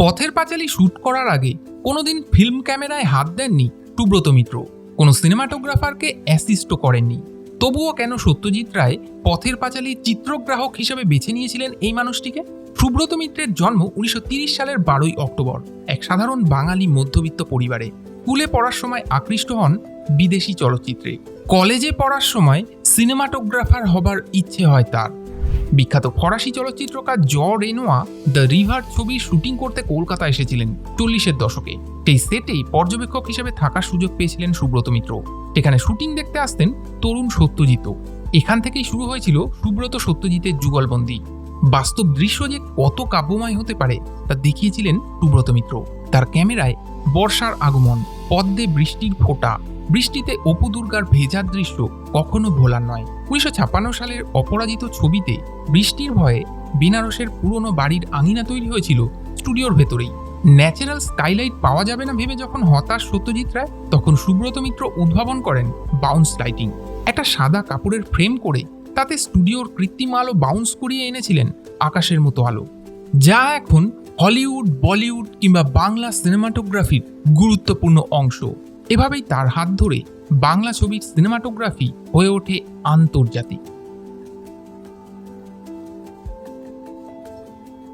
Pather Panchali shoot করার আগে কোনোদিন ফিল্ম ক্যামেরায় হাত দেননি সুব্রত মিত্র। কোনো সিনেমাটোগ্রাফারকে অ্যাসিস্টও করেননি। তবুও কেন সত্যজিৎ রায় পথের পাঁচালীর চিত্রগ্রাহক হিসেবে বেছে নিয়েছিলেন এই মানুষটিকে? সুব্রত মিত্রের জন্ম উনিশশো সালের বারোই অক্টোবর। এক সাধারণ বাঙালি মধ্যবিত্ত পরিবারে। স্কুলে পড়ার সময় আকৃষ্ট হন বিদেশি চলচ্চিত্রে। কলেজে পড়ার সময় সিনেমাটোগ্রাফার হবার ইচ্ছে হয় তার। বিখ্যাত ফরাসি চলচ্চিত্রকার জ রেনোয়া দ্য রিভার ছবির শুটিং করতে কলকাতা এসেছিলেন চল্লিশের দশকে। সেই সেটেই পর্যবেক্ষক হিসেবে থাকার সুযোগ পেয়েছিলেন সুব্রত মিত্র। সেখানে শুটিং দেখতে আসতেন তরুণ সত্যজিৎ। এখান থেকেই শুরু হয়েছিল সুব্রত সত্যজিতের যুগলবন্দি। বাস্তব দৃশ্য যে কত কাব্যময় হতে পারে তা দেখিয়েছিলেন সুব্রত মিত্র। তার ক্যামেরায় বর্ষার আগমন। পদ্মে বৃষ্টির ফোঁটা। বৃষ্টিতে অপু দুর্গার ভেজার দৃশ্য কখনো ভোলার নয়। উনিশশো ছাপ্পান্ন সালের অপরাজিত ছবিতে বৃষ্টির ভয়ে বেনারসের পুরনো বাড়ির আঙিনা তৈরি হয়েছিল স্টুডিওর ভেতরেই। ন্যাচারাল স্কাইলাইট পাওয়া যাবে না ভেবে যখন হতাশ সত্যজিৎ রায়, তখন সুব্রত মিত্র উদ্ভাবন করেন বাউন্স লাইটিং। একটা সাদা কাপড়ের ফ্রেম করে তাতে স্টুডিওর কৃত্রিম আলো বাউন্স করিয়ে এনেছিলেন আকাশের মতো আলো। যা এখন হলিউড, বলিউড কিংবা বাংলা সিনেমাটোগ্রাফির গুরুত্বপূর্ণ অংশ। এভাবেই তার হাত ধরে বাংলা ছবির সিনেমাটোগ্রাফি হয়ে ওঠে আন্তর্জাতিক।